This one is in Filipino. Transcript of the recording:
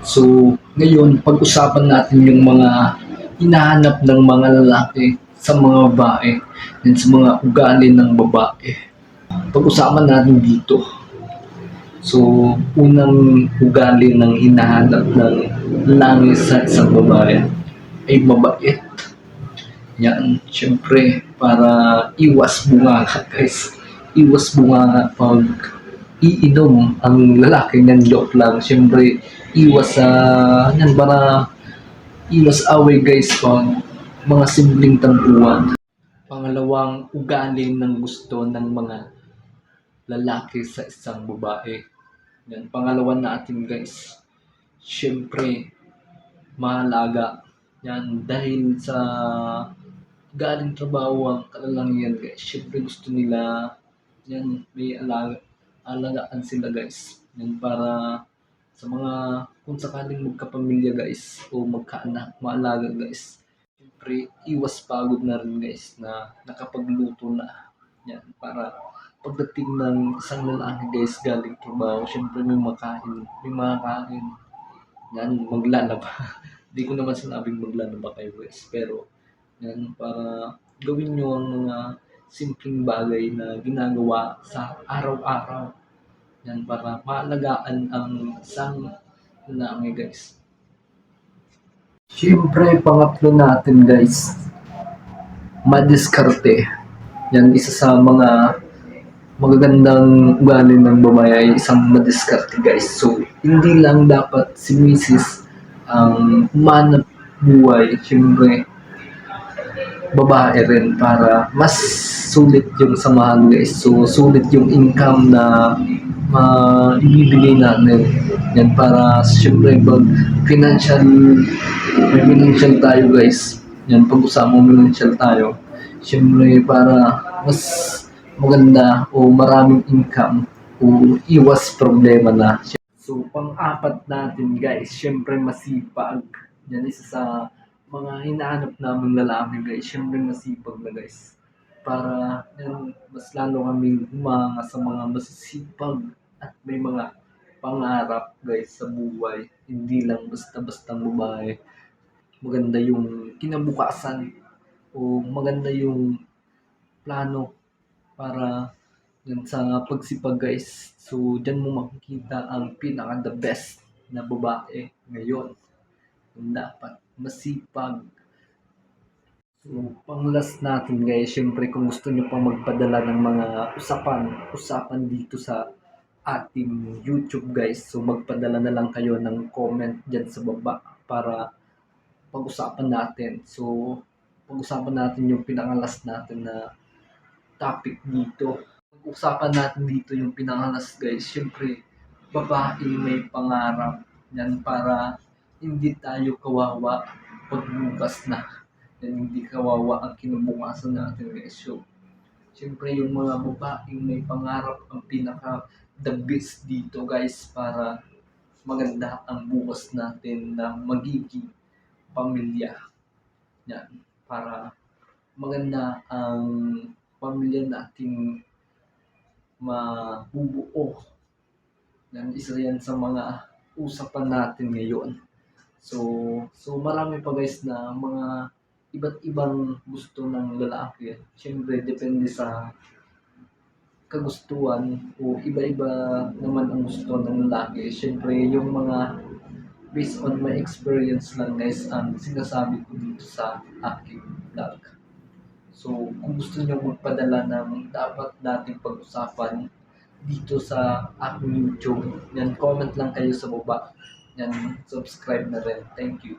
So, ngayon, pag-usapan natin yung mga hinahanap ng mga lalaki sa mga babae and sa mga ugali ng babae. Pag-usapan natin dito. So, unang ugali ng hinahanap ng lalaki sa isang babae ay mabait. Yan, syempre, para iwas bunganga, guys. Iwas bunganga pag iinom ang lalaki ng joke lang. Syempre, iwas sa, yan, para iwas away, guys, pag mga simpleng tampuan. Pangalawang ugali ng gusto ng mga lalaki sa isang babae. Yan, pangalawa natin, guys. Syempre, mahalaga. Yan, dahil sa galing trabaho ang kalalangan guys. Siyempre gusto nila yan may alaga, alagaan sila guys. Yan para sa mga kung sakaling magkapamilya guys o magkaanak, maalaga guys. Siyempre iwas pagod na rin guys na nakapagluto na. Yan para pagdating ng isang lalaki guys galing trabaho, siyempre may makain, may makakain. Yan, maglalaba. Hindi ko naman sinabing maglalaba kayo guys, pero yan, para gawin nyo ang mga simpleng bagay na ginagawa sa araw-araw. Yan, para maalagaan ang isang lalaki guys. Siyempre, pangatlo natin guys, madiskarte. Yan, isa sa mga magagandang ugali ng babae ay isang madiskarte guys. So, hindi lang dapat si Mrs. ang manap buhay. Siyempre, babae rin para mas sulit yung samahan guys. So, sulit yung income na maibibigay natin. Yan para syempre pag financial may financial tayo guys. Yan pag usama financial tayo. Syempre para mas maganda o maraming income o iwas problema na. So, pang-apat natin guys, syempre masipag. Yan isa sa mga hinahanap namin lalaki guys, syempre masipag na guys. Para yan, mas lalo kaming humanga sa mga masisipag may mga pangarap guys sa buhay. Hindi lang basta-bastang babae. Maganda yung kinabukasan o maganda yung plano para yan sa pagsipag guys. So, dyan mo makikita ang pinaka the best na babae ngayon. Yung dapat masipag. So, pang last natin guys, syempre kung gusto nyo pang magpadala ng mga usapan, usapan dito sa ating YouTube guys. So, magpadala na lang kayo ng comment dyan sa baba para pag-usapan natin. So, pag-usapan natin yung pinakalas natin na topic dito. Pag-usapan natin dito yung pinakalas guys. Syempre, babae may pangarap. Yan para hindi tayo kawawa pagbukas na. Yan hindi kawawa ang kinabukasan natin guys. So, syempre yung mga babaeng may pangarap ang pinaka the best dito guys para maganda ang bukas natin na magiging pamilya. Yan. Para maganda ang pamilya nating mabubuo. Yan, isa yan sa mga usapan natin ngayon. So, so marami pa guys na mga iba't ibang gusto ng lalaki. Siyempre, depende sa kagustuhan o iba-iba naman ang gusto ng lalaki. Siyempre, yung mga based on my experience lang guys ang sinasabi ko dito sa aking vlog. So, kung gusto nyo magpadala ng dapat nating pag-usapan dito sa aking YouTube, yan, comment lang kayo sa baba. Yan, subscribe na rin. Thank you.